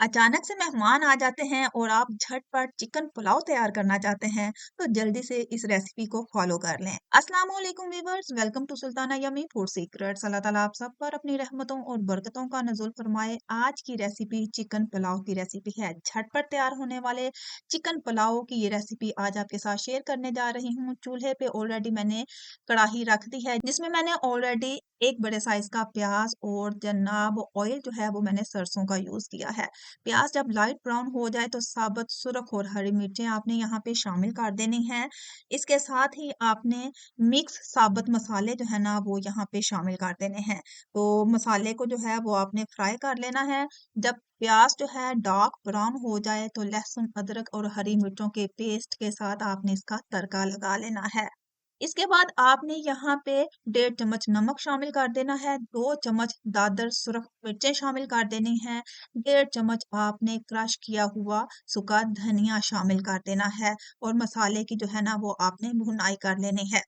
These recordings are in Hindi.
अचानक से मेहमान आ जाते हैं और आप झटपट चिकन पुलाव तैयार करना चाहते हैं तो जल्दी से इस रेसिपी को फॉलो कर लें। अस्सलाम वालेकुम viewers welcome to Sultana yummy food secrets अल्लाह ताला आप सब पर अपनी रहमतों और बरकतों का नजुल फरमाए। आज की रेसिपी चिकन पुलाव की रेसिपी है। झटपट तैयार होने वाले चिकन पुलाव की ये रेसिपी आज आपके साथ शेयर करने जा रही हूँ। चूल्हे पे ऑलरेडी मैंने कड़ाही रख दी है, जिसमें मैंने ऑलरेडी एक बड़े साइज़ का प्याज और जनाब ऑयल जो है वो मैंने सरसों का यूज़ किया है। प्याज जब लाइट ब्राउन हो जाए तो साबुत, सुरख और हरी मिर्चें आपने यहाँ पे शामिल कर देनी है। इसके साथ ही आपने मिक्स साबुत मसाले जो है ना, वो यहाँ पे शामिल कर देने हैं। तो मसाले को जो है, वो आपने फ्राई कर लेना है। जब प्याज जो है डार्क ब्राउन हो जाए तो लहसुन, अदरक और हरी मिर्चों के पेस्ट के साथ आपने इसका तड़का लगा लेना है। इसके बाद आपने यहाँ पे डेढ़ चम्मच नमक शामिल कर देना है, दो चम्मच दादर सुरख मिर्चें शामिल कर देनी है, डेढ़ चम्मच आपने क्रश किया हुआ सूखा धनिया शामिल कर देना है और मसाले की जो है ना वो आपने भुनाई कर लेनी है।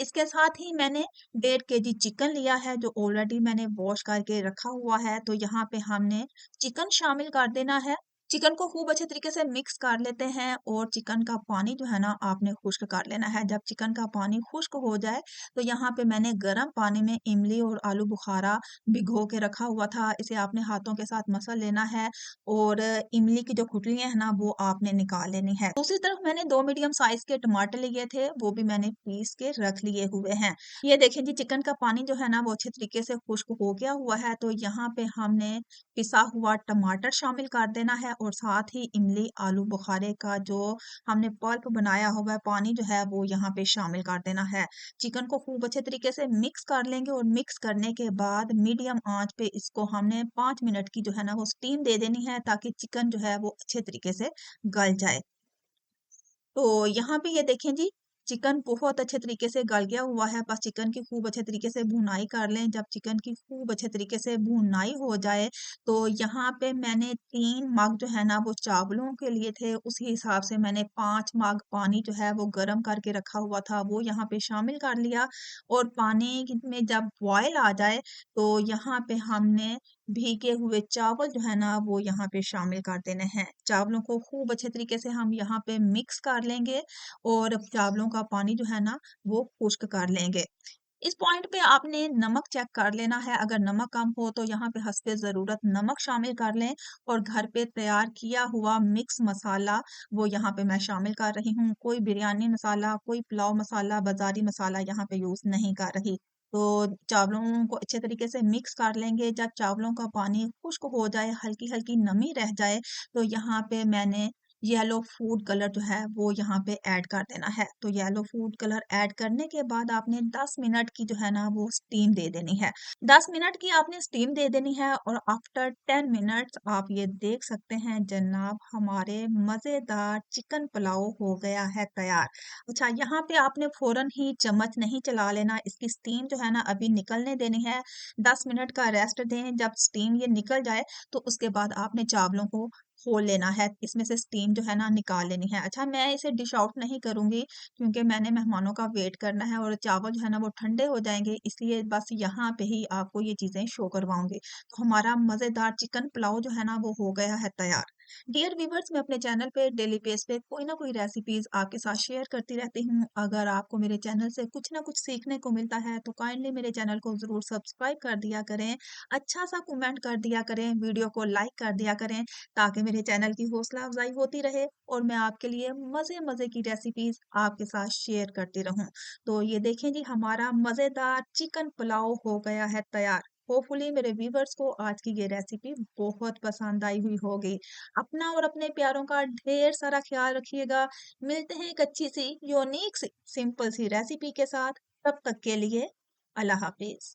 इसके साथ ही मैंने डेढ़ के जी चिकन लिया है जो ऑलरेडी मैंने वॉश करके रखा हुआ है तो यहाँ पे हमने चिकन शामिल कर देना है। चिकन को खूब अच्छे तरीके से मिक्स कर लेते हैं और चिकन का पानी जो है ना आपने खुश्क कर लेना है। जब चिकन का पानी खुश्क हो जाए तो यहाँ पे मैंने गर्म पानी में इमली और आलू बुखारा भिगो के रखा हुआ था। इसे आपने हाथों के साथ मसल लेना है और इमली की जो खुटलियाँ है ना, वो आपने निकाल लेनी है। दूसरी तरफ़ मैंने दो मीडियम साइज़ के टमाटर लिए थे, वो भी मैंने पीस के रख लिए हुए हैं। ये देखें जी, चिकन का पानी जो है ना, वो अच्छे तरीके से खुश्क हो गया हुआ है। तो यहाँ पे हमने पिसा हुआ टमाटर शामिल कर देना है और साथ ही इमली, आलू बुखारे का जो हमने पल्प बनाया हुआ है, पानी जो है वो यहाँ पे शामिल कर देना है। चिकन को खूब अच्छे तरीके से मिक्स कर लेंगे और मिक्स करने के बाद मीडियम आँच पे इसको हमने पाँच मिनट की जो है ना वो स्टीम दे देनी है ताकि चिकन जो है वो अच्छे तरीके से गल जाए। तो यहाँ पे ये देखें जी चिकन बहुत अच्छे तरीके से गल गया हुआ है। बस चिकन की खूब अच्छे तरीके से भुनाई कर लें। जब चिकन की खूब अच्छे तरीके से भुनाई हो जाए तो यहाँ पे मैंने तीन मग जो है ना, वो चावलों के लिए थे। उसी हिसाब से मैंने पाँच मग पानी जो है, वो गर्म करके रखा हुआ था। वो यहाँ पे शामिल कर लिया। और पानी में जब बॉयल आ जाए तो यहाँ पे हमने भीगे हुए चावल जो है ना, वो यहाँ पे शामिल कर देने हैं। चावलों को खूब अच्छे तरीके से हम यहाँ पे मिक्स कर लेंगे। और चावलों का पानी जो है ना, वो खुश्क कर लेंगे। इस पॉइंट पे आपने नमक चेक कर लेना है। अगर नमक कम हो तो यहाँ पे हंसपे ज़रूरत नमक शामिल कर लें और घर पे तैयार किया हुआ मिक्स मसाला वो यहाँ पे मैं शामिल कर रही हूँ। कोई बिरयानी मसाला, कोई पुलाव मसाला, बाजारी मसाला यहाँ पे यूज़ नहीं कर रही। तो चावलों को अच्छे तरीके से मिक्स कर लेंगे। जब चावलों का पानी खुश्क हो जाए हल्की हल्की नमी रह जाए तो यहाँ पे मैंने येलो फ़ूड कलर जो है, वो यहाँ पे ऐड कर देना है। तो येलो फ़ूड कलर ऐड करने के बाद आपने 10 मिनट की जो है ना, वो स्टीम दे देनी है। 10 मिनट की आपने स्टीम दे देनी है और आफ्टर 10 मिनट्स आप ये देख सकते हैं, जनाब, हमारे मज़ेदार चिकन पुलाव हो गया है तैयार। अच्छा यहाँ पे आपने फ़ौरन ही चम्मच नहीं चला लेना, इसकी स्टीम जो है ना, अभी निकलने देनी है। दस मिनट का रेस्ट दें, जब स्टीम ये निकल जाए तो उसके बाद आपने चावलों को खोल लेना है, इसमें से स्टीम जो है ना निकाल लेनी है। अच्छा मैं इसे डिश आउट नहीं करूँगी क्योंकि मैंने मेहमानों का वेट करना है और चावल जो है ना वो ठंडे हो जाएँगे, इसलिए बस यहाँ पे ही आपको ये चीज़ें शो करवाऊँगी। तो हमारा मज़ेदार चिकन पुलाव जो है ना वो हो गया है तैयार। डियर व्यूवर्स मैं अपने चैनल पे डेली बेस पे कोई ना कोई रेसिपीज़ आपके साथ शेयर करती रहती हूँ। अगर आपको मेरे चैनल से कुछ ना कुछ सीखने को मिलता है तो काइंडली मेरे चैनल को ज़रूर सब्सक्राइब कर दिया करें। अच्छा सा कमेंट कर दिया करें वीडियो को लाइक कर दिया करें, ताकि मेरे चैनल की हौसला अफजाई होती रहे और मैं आपके लिए मज़े मज़े की रेसिपीज़ आपके साथ शेयर करती रहूँ। तो ये देखें जी, हमारा मज़ेदार चिकन पुलाव हो गया है तैयार। होपफुली मेरे व्यूवर्स को आज की ये रेसिपी बहुत पसंद आई हुई होगी। अपना और अपने प्यारों का ढेर सारा ख्याल रखिएगा। मिलते हैं एक अच्छी सी यूनिक सी सिंपल सी रेसिपी के साथ। तब तक के लिए अल्लाह हाफिज।